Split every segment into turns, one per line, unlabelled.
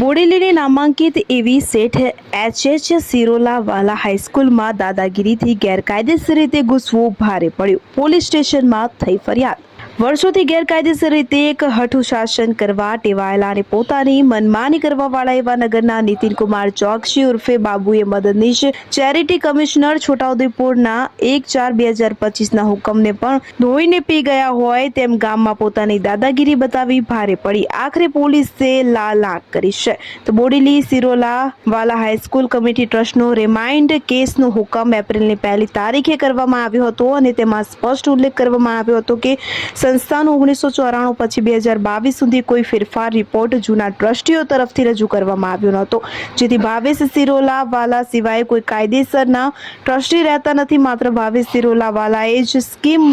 બોડેલીની નામાંકિત એવી શેઠ H H Sirolawala હાઈસ્કૂલમાં દાદાગીરીથી ગેરકાયદેસર રીતે ઘૂસવું ભારે પડ્યું. પોલીસ સ્ટેશનમાં થઈ ફરિયાદ. વર્ષોથી ગેરકાયદેસર રીતે એક હઠું શાસન કરવા, ટેવાયેલા અને પોતાની મનમાની કરવાવાળા એવા નગરના નીતિનકુમાર ચોકસી ઉર્ફે બાબુએ મદદનીશ ચેરિટી કમિશનર છોટાઉદેપુરના એક ચાર બે હજાર પચીસના હુકમને પણ ધોઈને પી ગયા હોય તેમ ગામમાં પોતાની દાદાગીરી બતાવી ભારે પડી. આખરે પોલીસે લાલ આંખ કરી છે. તો બોડેલી સિરોલા વાલા હાઈસ્કૂલ કમિટી ટ્રસ્ટનો રિમાઇન્ડ કેસનો હુકમ એપ્રિલની પહેલી તારીખે કરવામાં આવ્યો હતો અને તેમાં સ્પષ્ટ ઉલ્લેખ કરવામાં આવ્યો હતો કે સંસ્થાનો ઓગણીસો ચોરાણું પછી બે હજાર બાવીસ સુધી કોઈ ફેરફાર રિપોર્ટ જૂના ટ્રસ્ટીઓ તરફથી રજૂ કરવામાં આવ્યો નહોતો. જેથી ભાવેશ સિરોલા વાલા સિવાય કોઈ કાયદેસરના ટ્રસ્ટી રહેતા નથી. માત્ર ભાવેશ સિરોલા વાલાએ જ સ્કીમ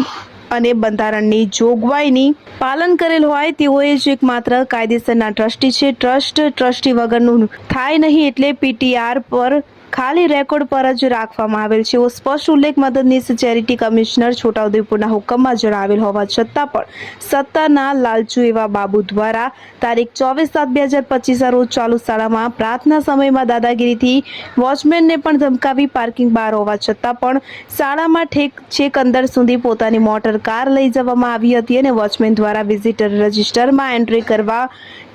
અને બંધારણની જોગવાઈની પાલન કરેલ હોય તેઓએ જ એકમાત્ર કાયદેસરના ટ્રસ્ટી છે. ટ્રસ્ટ ટ્રસ્ટી વગરનું થાય નહીં એટલે પીટીઆર પર ખાલી રેકોર્ડ પર જ રાખવામાં આવેલ છે એવો સ્પષ્ટ ઉલ્લેખ મદદનીશ ચેરિટી કમિશનર છોટાઉદેપુરના હુકમમાં જણાવેલ હોવા છતાં પણ સત્તાના લાલચુ એવા બાબુ દ્વારા તારીખ ચોવીસ સાત બે હજાર પચીસના રોજ ચાલુ શાળામાં પ્રાર્થના સમયમાં દાદાગીરીથી વોચમેનને પણ ધમકાવી પાર્કિંગ બહાર હોવા છતાં પણ શાળામાં ઠેક છેક અંદર સુધી પોતાની મોટર કાર લઈ જવામાં આવી હતી અને વોચમેન દ્વારા વિઝિટર રજિસ્ટરમાં એન્ટ્રી કરવા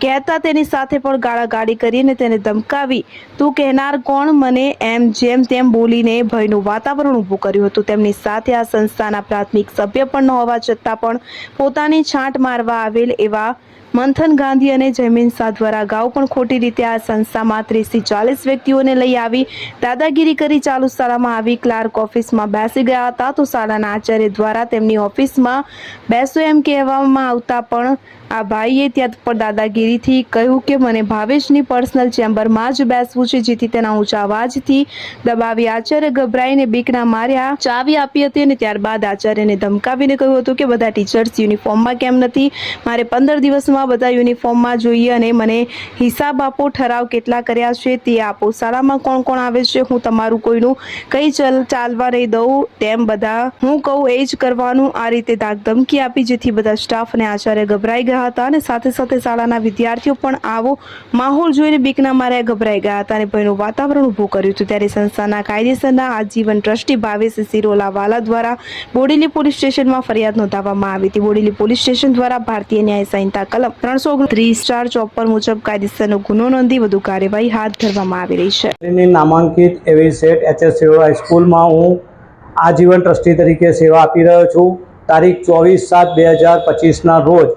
કહેતા તેની સાથે પણ ગાળાગાળી કરીને તેને ધમકાવી, તું કહેનાર કોણ? મને એમ જેમ તેમ બોલીને ભયનું વાતાવરણ ઊભું કર્યું હતું, તેમની સાથે આ સંસ્થાના પ્રાથમિક સભ્ય પણ ન હોવા છતાં પણ પોતાની છાંટ મારવા આવેલ એવા મંથન ગાંધી અને જયમીન શાહ દ્વારા અગાઉ પણ ખોટી રીતે આ સંસ્થામાં ત્રીસથી ચાલીસ વ્યક્તિઓને લઈ આવી, દાદાગીરી કરી ચાલુ શાળામાં આવી, ક્લાર્ક ઓફિસમાં બેસી ગયા હતા તો શાળાના આચાર્ય દ્વારા તેમની ઓફિસમાં બેસો એમ કહેવામાં આવતા પણ આ ભાઈએ ત્યાં પર દાદાગીરીથી કહ્યું કે મને ભાવેશની પર્સનલ ચેમ્બરમાં જ બેસવું છે, જેથી તેના ઊંચા અવાજથી દબાવી આચાર્ય ગભરાઈને બીકના માર્યા, ચાવી આપી હતી અને ત્યારબાદ આચાર્યને ધમકાવીને કહ્યું હતું કે બધા ટીચર્સ યુનિફોર્મમાં કેમ નથી? મારે પંદર દિવસમાં બધા યુનિફોર્મમાં જોઈએ અને મને હિસાબ આપો, ઠરાવ કેટલા કર્યા છે, તે આપો. શાળામાં કોણ કોણ આવે છે, હું તમારું કોઈનું કઈ ચલ ચાલવા નહીં દઉં. તેમ બધા હું કહું, એ જ કરવાનું. આ રીતે ધાક ધમકી આપી, જેથી બધા સ્ટાફ અને આચાર્ય ગભરાઈ ગયા. હતા અને સાથે સાથે શાળાના વિદ્યાર્થીઓ પણ આવો માહોલ જોઈને બીકના મારે ગભરાઈ ગયા હતા અને ભયનું વાતાવરણ ઊભું કર્યું હતું. ત્યારે સંસ્થાના કાયદેસરના આજીવન ટ્રસ્ટી ભાવેશ સિરોલા વાલા દ્વારા બોડેલી પોલીસ સ્ટેશનમાં ફરિયાદ નોંધાવવામાં આવી હતી. બોડેલી પોલીસ સ્ટેશન દ્વારા ભારતીય ન્યાય સંહિતા કલમ ત્રણસો ઓગણત્રીસ ચાર ચોપન મુજબ કાયદેસરનો ગુનો નોંધી વધુ કાર્યવાહી હાથ ધરવામાં આવી રહી છે.
નામાંકિત એવી સેટ એચએસ હાઈસ્કૂલમાં હું આજીવન ટ્રસ્ટી તરીકે સેવા આપી રહ્યો છું. તારીખ ચોવીસ સાત બે હજાર પચીસના રોજ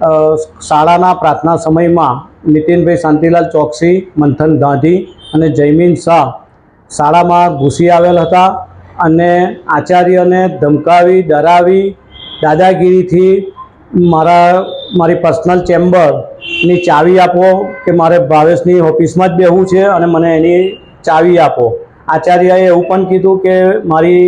શાળાના પ્રાર્થના સમયમાં નીતિનભાઈ શાંતિલાલ ચોકસી, મંથન ગાંધી અને જયમીન શાહ શાળામાં ઘૂસી આવેલ હતા અને આચાર્યને ધમકાવી, ડરાવી, દાદાગીરીથી મારા, મારી પર્સનલ ચેમ્બરની ચાવી આપો કે મારે ભાવેશની ઓફિસમાં જ બેહવું છે અને મને એની ચાવી આપો. આચાર્યએ એવું પણ કીધું કે મારી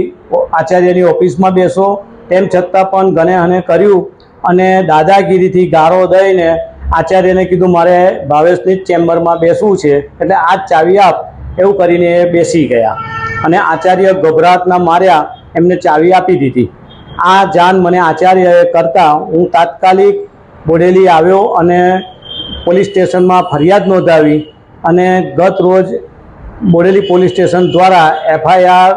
આચાર્યની ઓફિસમાં બેસો, તેમ છતાં પણ ગણે અને કર્યું અને દાદાગીરીથી ગાળો દઈને આચાર્યને કીધું, મારે ભાવેશની જ ચેમ્બરમાં બેસવું છે, એટલે આ જ ચાવી આપ. એવું કરીને એ બેસી ગયા. અને આચાર્ય ગભરાટના માર્યા, એમને ચાવી આપી દીધી. આ જાણ મને આચાર્યએ કરતાં હું તાત્કાલિક બોડેલી આવ્યો અને પોલીસ સ્ટેશનમાં ફરિયાદ નોંધાવી અને ગત રોજ બોડેલી પોલીસ સ્ટેશન દ્વારા એફઆઈઆર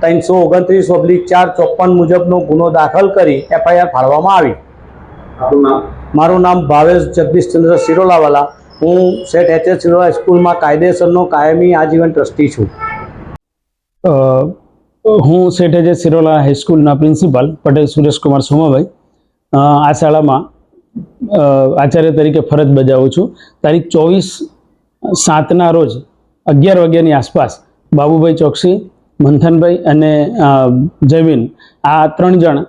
ત્રણસો ઓગણત્રીસ ઓબ્લિક ચાર ચોપ્પન મુજબનો ગુનો દાખલ કરી એફઆઈઆર ફાળવામાં આવી. મારું નામ ભાવેશ જગદીશચંદ્ર સિરોલાવાલા હું સેટ એચ એસ સિરોલા સ્કૂલમાં કાયદેસરનો કાયમી આજીવન ટ્રસ્ટી છું.
અ, હું એસ સિરોલા હાઈસ્કૂલના પ્રિન્સિપાલ પટેલ સુરેશકુમાર સોમાભાઈ. અ, આ શાળામાં આચાર્ય તરીકે ફરજ બજાવું છું. તારીખ ચોવીસ સાતના રોજ અગિયાર વાગ્યાની આસપાસ બાબુભાઈ ચોકસી મંથનભાઈ અને જયમીન આ ત્રણ જણ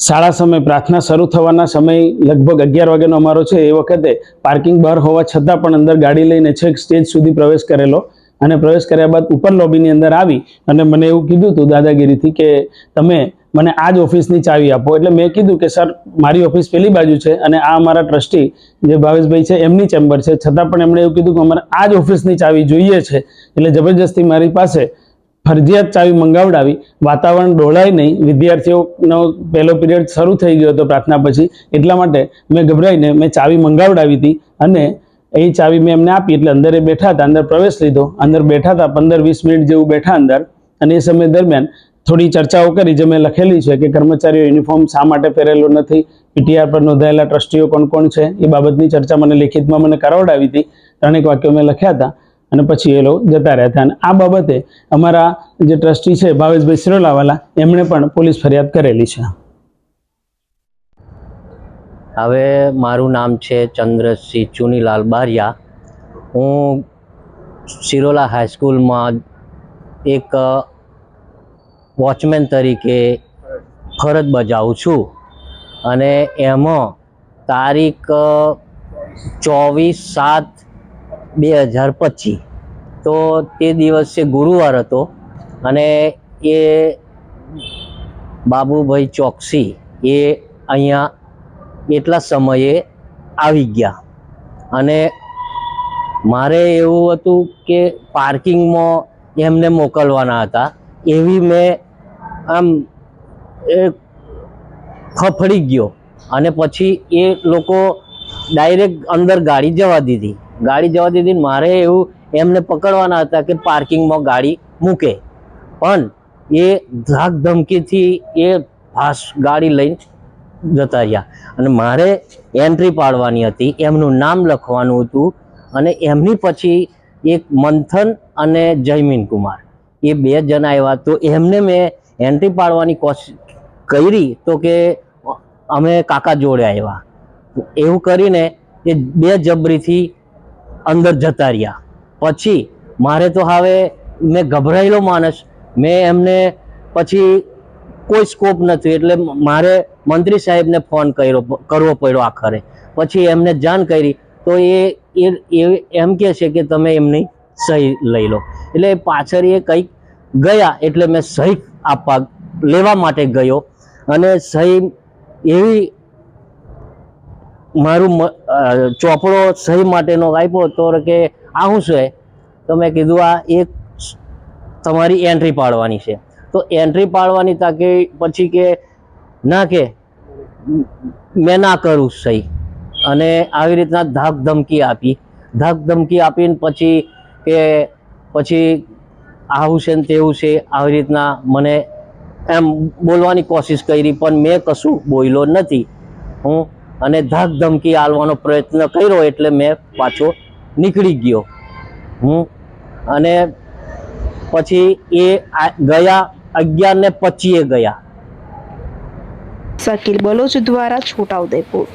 શાળા સમય, પ્રાર્થના શરૂ થવાના સમય લગભગ અગિયાર વાગ્યાનો અમારો છે. એ વખતે પાર્કિંગ બહાર હોવા છતાં પણ અંદર ગાડી લઈને છેક સ્ટેજ સુધી પ્રવેશ કરેલો અને પ્રવેશ કર્યા બાદ ઉપર લોબીની અંદર આવી અને મને એવું કીધું હતું દાદાગીરીથી કે તમે મને આ જ ઓફિસની ચાવી આપો. એટલે મેં કીધું કે, સર, મારી ઓફિસ પેલી બાજુ છે અને આ અમારા ટ્રસ્ટી જે ભાવેશભાઈ છે એમની ચેમ્બર છે. છતાં પણ એમણે એવું કીધું કે, અમારે આ જ ઓફિસની ચાવી જોઈએ છે. એટલે જબરજસ્તી મારી પાસે ફરજિયાત ચાવી મંગાવડાવી, વાતાવરણ ડોળાય નહીં, વિદ્યાર્થીઓનો પહેલો પિરિયડ શરૂ થઈ ગયો હતો પ્રાર્થના પછી. એટલા માટે મેં ગભરાઈને મેં ચાવી મંગાવડાવી હતી અને એ ચાવી મેં એમને આપી એટલે અંદર બેઠા હતા, અંદર પ્રવેશ લીધો. અંદર બેઠા હતા, પંદર વીસ મિનિટ જેવું બેઠા અંદર. અને એ સમય દરમિયાન થોડી ચર્ચાઓ કરી જે મેં લખેલી છે કે કર્મચારીઓ યુનિફોર્મ શા માટે પહેરેલો નથી, પીટીઆર પર નોંધાયેલા ટ્રસ્ટીઓ કોણ કોણ છે, એ બાબતની ચર્ચા મને લેખિતમાં મને કરાવડાવી હતી. ત્રણેક વાક્યો મેં લખ્યા હતા. અને પછી એ લોકો જતા રહેતા અને આ બાબતે અમારા જે ટ્રસ્ટી છે, ભાવેશભાઈ સિરોલાવાલા, એમણે પણ પોલીસ ફરિયાદ કરેલી છે.
હવે મારું નામ છે ચંદ્રસિંહ ચુનીલાલ બારિયા. હું સિરોલા હાઈસ્કૂલમાં એક વોચમેન તરીકે ફરજ બજાવું છું. અને એમાં તારીખ ચોવીસ સાત બે હજાર પચીસ. તો તે દિવસે ગુરુવાર હતો અને એ બાબુભાઈ ચોકસી એ અહીંયા એટલા સમયે આવી ગયા. અને મારે એવું હતું કે પાર્કિંગમાં એમને મોકલવાના હતા. એવી મેં આમ એ ફફડી ગયો. અને પછી એ લોકો ડાયરેક્ટ અંદર ગાડી જવા દીધી. ગાડી જવા દીધી મારે એવું એમને પકડવાના હતા કે પાર્કિંગમાં ગાડી મૂકે. પણ એ ધાક ધમકીથી એ ફાસ ગાડી લઈને જતા રહ્યા. અને મારે એન્ટ્રી પાડવાની હતી, એમનું નામ લખવાનું હતું અને એમની પછી એક મંથન અને જયમીન કુમાર. એ બે જણ આવ્યા. તો એમને મેં એન્ટ્રી પાડવાની કોશિશ કરી તો કે અમે કાકા જોડે આવ્યા. એવું કરીને એ બે જબરીથી અંદર જતા રહ્યા. પછી મારે તો હવે મેં ગભરાયેલો માણસ. મેં એમને પછી કોઈ સ્કોપ નથી. એટલે મારે મંત્રી સાહેબને ફોન કર્યો, કરવો પડ્યો આખરે. પછી એમને જાણ કરી તો એ એમ કહે છે કે તમે એમની સહી લઈ લો. એટલે પાછળ એ કંઈક ગયા એટલે મેં સહી આપવા, લેવા માટે ગયો. અને સહી એવી મારું ચોપડો સહી માટેનો આપ્યો તો કે, આ શું છે? તો મેં કીધું, આ એક તમારી એન્ટ્રી પાડવાની છે. તો એન્ટ્રી પાડવાની તાકે પછી કે, ના કે, મેં ના કરું સહી. અને આવી રીતના ધાક ધમકી આપી. ધાક ધમકી આપીને પછી કે, પછી આવું છે ને તેવું છે? આવી રીતના મને એમ બોલવાની કોશિશ કરી, પણ મેં કશું બોલ્યો નથી. હું અને ધાક ધમકી આલવાનો પ્રયત્ન કર્યો એટલે મેં પાછો નીકળી ગયો. હું અને પછી એ ગયા અગિયાર ને પચીએ ગયા.
શકીલ બલોચ દ્વારા છોટાઉદેપુર.